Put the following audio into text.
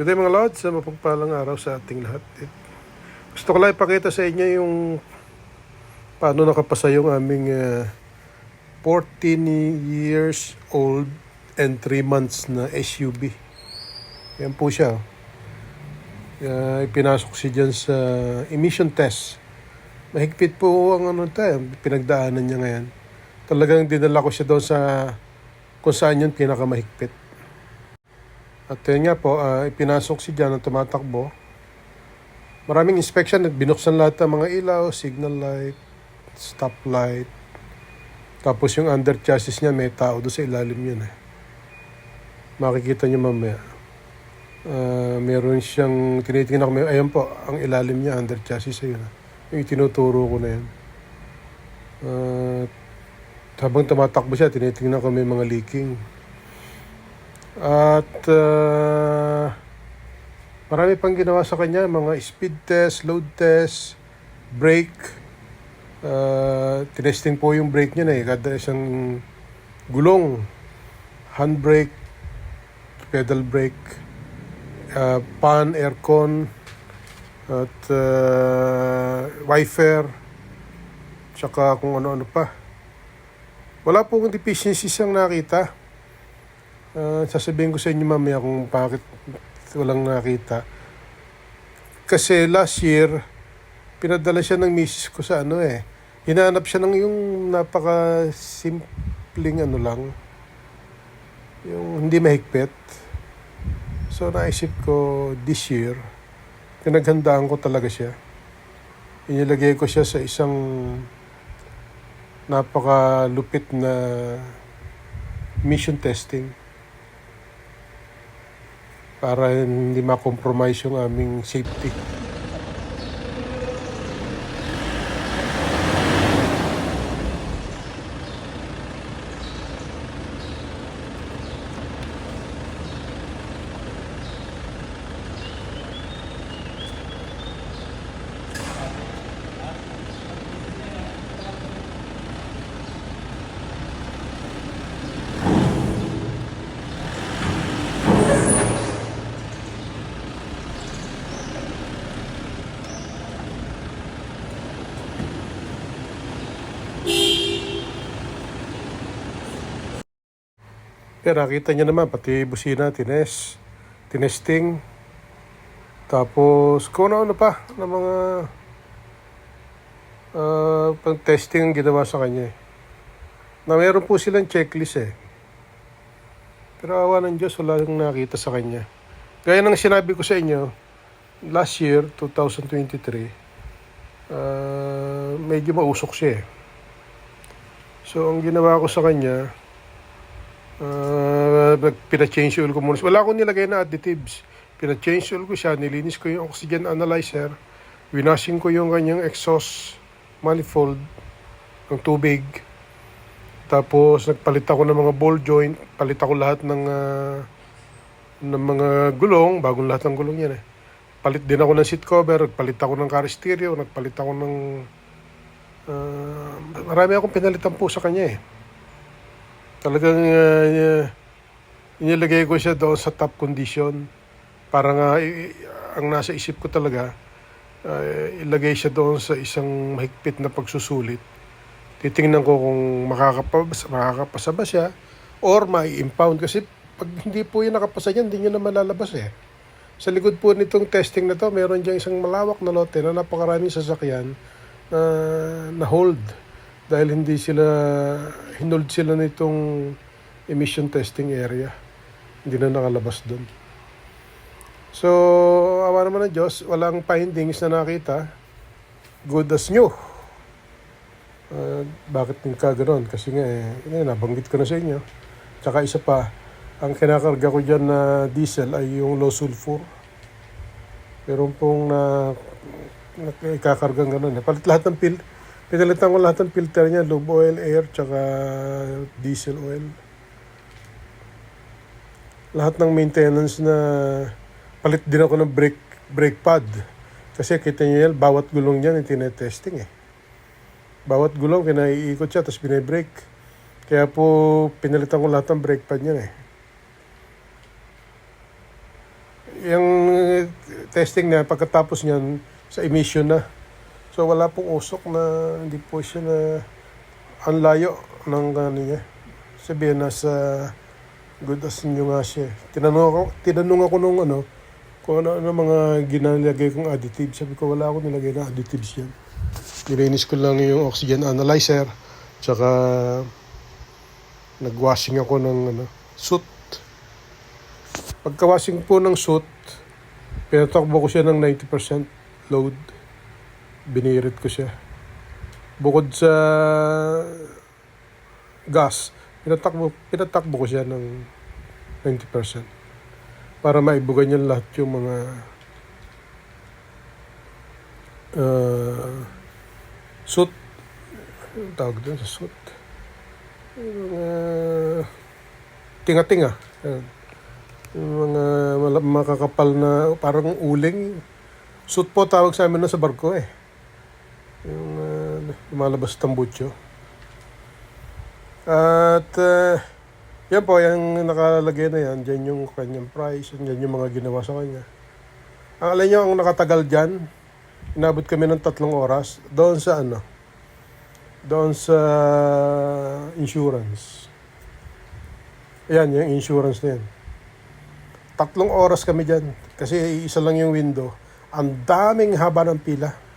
Good mga Lods, sa mapagpalang araw sa ating lahat. Gusto ko lang ipakita sa inyo yung paano nakapasa yung aming ah, 14 years old and 3 months na SUV. Yan po siya. Kaya ipinasok si dyan sa emission test. Mahigpit po ang ano tayo, pinagdaanan niya ngayon. Talagang dinala ko siya doon sa kung saan yun pinakamahigpit. At yun nga po, ah, ipinasok si Jan na tumatakbo. Maraming inspection at binuksan lahat ng mga ilaw, signal light, stop light. Tapos yung under chassis niya, may tao doon sa ilalim yun eh. Makikita niyo mamaya. Ah, meron siyang, tinitingnan ko, ayun po, ang ilalim niya, under chassis, ayun. ah. Yung tinuturo ko na yun. At habang tumatakbo siya, tinitingnan ko may mga leaking. At ah, marami pang ginawa sa kanya, mga speed test, load test, brake. Uh, tinesting po yung brake niya na eh, kada isang gulong, handbrake, pedal brake, uh, pan, aircon, at uh, wiper, tsaka kung ano-ano pa. Wala pong deficiencies ang nakita. Ah, sasabihin ko sa inyo mamaya kung bakit walang nakita. Kasi last year, pinadala siya ng misis ko sa ano eh. Hinanap siya ng yung napaka simpleng ano lang. Yung hindi mahigpit. So naisip ko this year, pinaghandaan ko talaga siya. Inilagay ko siya sa isang napakalupit na mission testing para hindi ma-compromise yung aming safety. Pero nakita niyo naman, pati busina, tines, tinesting. Tapos, kung ano pa, ng mga ah, pang testing ang ginawa sa kanya eh. Na meron po silang checklist eh. Pero awa ng Diyos, wala nang nakita sa kanya. Gaya ng sinabi ko sa inyo, last year, 2023, ah, medyo mausok siya eh. So, ang ginawa ko sa kanya, Uh, pina-change oil ko muna. Wala akong nilagay na additives. Pina-change oil ko siya, nilinis ko yung oxygen analyzer, winashing ko yung kanyang exhaust manifold ng tubig. Tapos nagpalit ako ng mga ball joint, palit ako lahat ng ah, ng mga gulong, bagong lahat ng gulong yan eh. Palit din ako ng seat cover, nagpalit ako ng car stereo, nagpalit ako ng ah, marami akong pinalitan po sa kanya eh. Talagang uh, inilagay ko siya doon sa top condition. Para nga, i- i- ang nasa isip ko talaga, uh, ilagay siya doon sa isang mahigpit na pagsusulit. Titingnan ko kung makakapasa, makakapasa ba siya or mai-impound. Kasi pag hindi po yung nakapasa yan, hindi nyo na malalabas eh. Sa likod po nitong testing na to, meron dyan isang malawak na lote na napakaraming sasakyan na na-hold dahil hindi sila hinold sila nitong emission testing area. Hindi na nakalabas doon. So, awa naman ng Diyos, walang findings na nakita. Good as new. Ah, bakit nagka ganoon? Kasi nga, eh, nabanggit ko na sa inyo. Tsaka isa pa, ang kinakarga ko dyan na diesel ay yung low sulfur. Meron pong na, na ikakargang gano'n. eh. Palit lahat ng pil, pinalitan ko lahat ng filter niya, lube oil, air, tsaka diesel oil. Lahat ng maintenance na palit din ako ng brake, brake pad. Kasi kita niyo yan, bawat gulong niyan, tinetesting eh. Bawat gulong, kinaiikot siya, tapos bine-brake. Kaya po, pinalitan ko lahat ng brake pad niyan eh. yung testing na pagkatapos niyan sa emission na. So wala pong usok na hindi po siya na ang layo ng ano niya. Sabihin nasa good as new nga siya. Tinanong ako, tinanong ako nung ano, kung ano, ano mga ginalagay kong additive. Sabi ko wala ako nilagay na additives yan. Nilinis ko lang yung oxygen analyzer. Tsaka nagwashing ako ng ano, suit. Pagka-washing po ng suit, pinatakbo ko siya ng 90% load. Binirit ko siya. Bukod sa gas, pinatakbo, pinatakbo ko siya ng 90% para maibugan niya lahat yung mga uh, suit Anong tawag doon sa suit mga tinga-tinga. Yung mga makakapal na parang uling. Suit po tawag sa amin na sa barko eh yung uh, lumalabas tambutso at uh, yan po, yung nakalagay na yan, dyan yung kanyang price, dyan yung mga ginawa sa kanya. Ang alam niyo, ang nakatagal dyan, inabot kami ng tatlong oras, doon sa ano, doon sa insurance. Ayan, yung insurance na yan. Tatlong oras kami dyan, kasi isa lang yung window. Ang daming haba ng pila.